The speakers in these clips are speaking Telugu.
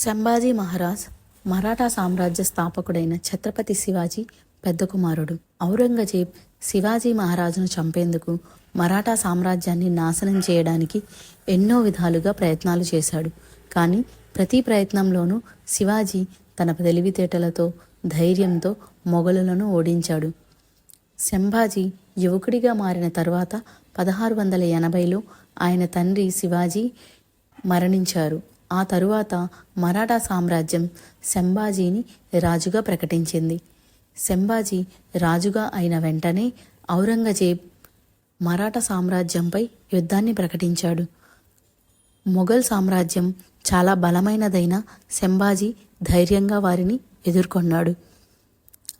సంభాజీ మహారాజ్ మరాఠా సామ్రాజ్య స్థాపకుడైన ఛత్రపతి శివాజీ పెద్ద కుమారుడు ఔరంగజేబ్ శివాజీ మహారాజును చంపేందుకు మరాఠా సామ్రాజ్యాన్ని నాశనం చేయడానికి ఎన్నో విధాలుగా ప్రయత్నాలు చేశాడు. కానీ ప్రతి ప్రయత్నంలోనూ శివాజీ తన తెలివితేటలతో ధైర్యంతో మొఘలులను ఓడించాడు. సంభాజీ యువకుడిగా మారిన తరువాత పదహారు వందల ఎనభైలో ఆయన తండ్రి శివాజీ మరణించారు. ఆ తరువాత మరాఠా సామ్రాజ్యం సంభాజీని రాజుగా ప్రకటించింది. శంభాజీ రాజుగా అయిన వెంటనే ఔరంగజేబ్ మరాఠా సామ్రాజ్యంపై యుద్ధాన్ని ప్రకటించాడు. మొఘల్ సామ్రాజ్యం చాలా బలమైనదైన సంభాజీ ధైర్యంగా వారిని ఎదుర్కొన్నాడు.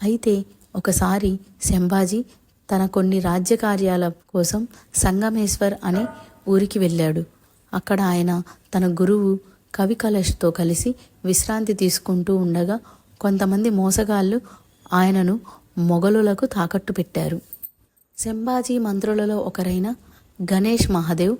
అయితే ఒకసారి శంభాజీ తన కొన్ని రాజ్య కార్యాల కోసం సంగమేశ్వర్ అనే ఊరికి వెళ్ళాడు. అక్కడ ఆయన తన గురువు కవి కలష్తో కలిసి విశ్రాంతి తీసుకుంటూ ఉండగా కొంతమంది మోసగాళ్ళు ఆయనను మొఘలులకు తాకట్టు పెట్టారు. సంభాజీ మంత్రులలో ఒకరైన గణేష్ మహాదేవ్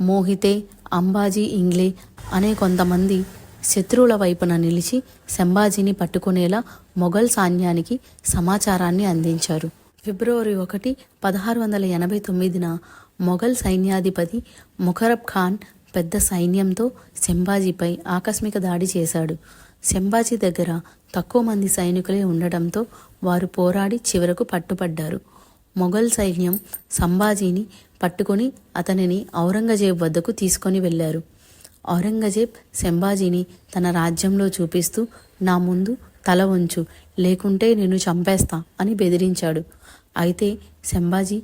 మోహితే అంబాజీ ఇంగ్లే అనే కొంతమంది శత్రువుల వైపున నిలిచి సంభాజీని పట్టుకునేలా మొఘల్ సైన్యానికి సమాచారాన్ని అందించారు. ఫిబ్రవరి ఒకటి పదహారు వందల ఎనభై తొమ్మిదిన మొఘల్ సైన్యాధిపతి ముఖరబ్ ఖాన్ పెద్ద సైన్యంతో సంభాజీపై ఆకస్మిక దాడి చేశాడు. సంభాజీ దగ్గర తక్కువ మంది సైనికులే ఉండటంతో వారు పోరాడి చివరకు పట్టుపడ్డారు. మొఘల్ సైన్యం సంభాజీని పట్టుకొని అతనిని ఔరంగజేబ్ వద్దకు తీసుకొని వెళ్ళారు. ఔరంగజేబ్ సంభాజీని తన రాజ్యంలో చూపిస్తూ నా ముందు తల వంచు లేకుంటే నేను చంపేస్తా అని బెదిరించాడు. అయితే సంభాజీ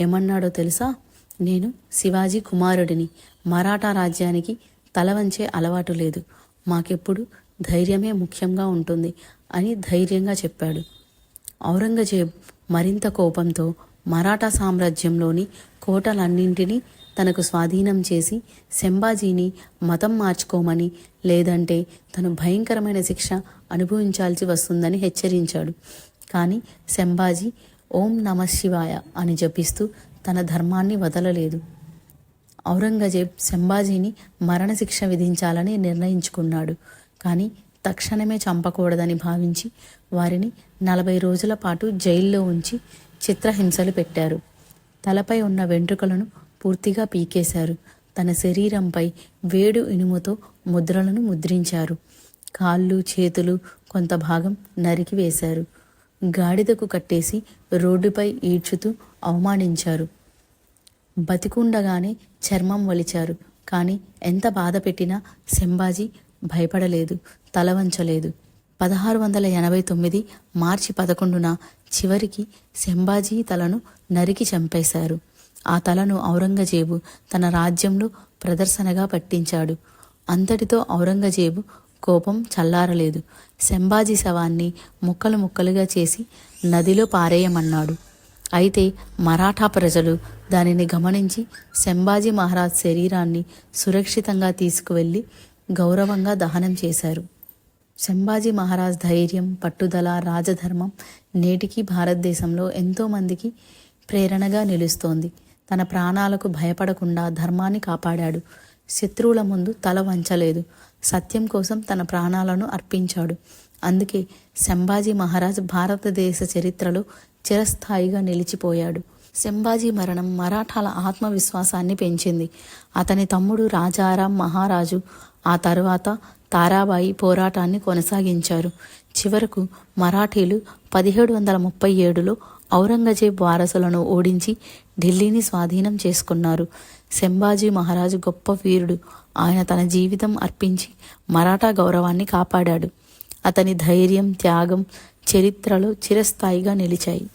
ఏమన్నాడో తెలుసా? నేను శివాజీ కుమారుడిని. మరాఠా రాజ్యానికి తల వంచే అలవాటు లేదు. మాకెప్పుడు ధైర్యమే ముఖ్యంగా ఉంటుంది అని ధైర్యంగా చెప్పాడు. ఔరంగజేబ్ మరింత కోపంతో మరాఠా సామ్రాజ్యంలోని కోటలన్నింటినీ తనకు స్వాధీనం చేసి శంబాజీని మతం మార్చుకోమని లేదంటే తను భయంకరమైన శిక్ష అనుభవించాల్సి వస్తుందని హెచ్చరించాడు. కానీ శంబాజీ ఓం నమ శివాయ అని జపిస్తూ తన ధర్మాన్ని వదలలేదు. ఔరంగజేబ్ సంభాజీని మరణశిక్ష విధించాలని నిర్ణయించుకున్నాడు. కానీ తక్షణమే చంపకూడదని భావించి వారిని నలభై రోజుల పాటు జైల్లో ఉంచి చిత్రహింసలు పెట్టారు. తలపై ఉన్న వెంట్రుకలను పూర్తిగా పీకేశారు. తన శరీరంపై వేడు ఇనుముతో ముద్రలను ముద్రించారు. కాళ్ళు చేతులు కొంత భాగం నరికి వేశారు. గాడిదకు కట్టేసి రోడ్డుపై ఈడ్చుతూ అవమానించారు. బతికుండగానే చర్మం వలిచారు. కానీ ఎంత బాధ పెట్టినా సంభాజీ భయపడలేదు తల వంచలేదు. పదహారు వందల ఎనభై తొమ్మిది మార్చి పదకొండున చివరికి శంభాజీ తలను నరికి చంపేశారు. ఆ తలను ఔరంగజేబు తన రాజ్యంలో ప్రదర్శనగా పట్టించాడు. అంతటితో ఔరంగజేబు కోపం చల్లారలేదు. సంభాజీ శవాన్ని ముక్కలు ముక్కలుగా చేసి నదిలో పారేయమన్నాడు. అయితే మరాఠా ప్రజలు దానిని గమనించి సంభాజీ మహారాజ్ శరీరాన్ని సురక్షితంగా తీసుకువెళ్ళి గౌరవంగా దహనం చేశారు. సంభాజీ మహారాజ్ ధైర్యం పట్టుదల రాజధర్మం నేటికి భారతదేశంలో ఎంతోమందికి ప్రేరణగా నిలుస్తోంది. తన ప్రాణాలకు భయపడకుండా ధర్మాన్ని కాపాడాడు. శత్రువుల ముందు తల వంచలేదు. సత్యం కోసం తన ప్రాణాలను అర్పించాడు. అందుకే సంభాజీ మహారాజ్ భారతదేశ చరిత్రలో చిరస్థాయిగా నిలిచిపోయాడు. సంభాజీ మరణం మరాఠాల ఆత్మవిశ్వాసాన్ని పెంచింది. అతని తమ్ముడు రాజారాం మహారాజు ఆ తర్వాత తారాబాయి పోరాటాన్ని కొనసాగించారు. చివరకు మరాఠీలు పదిహేడు వందల ముప్పై ఏడులో ఔరంగజేబ్ వారసులను ఓడించి ఢిల్లీని స్వాధీనం చేసుకున్నారు. సంభాజీ మహారాజు గొప్ప వీరుడు. ఆయన తన జీవితం అర్పించి మరాఠా గౌరవాన్ని కాపాడాడు. అతని ధైర్యం త్యాగం చరిత్రలో చిరస్థాయిగా నిలిచాయి.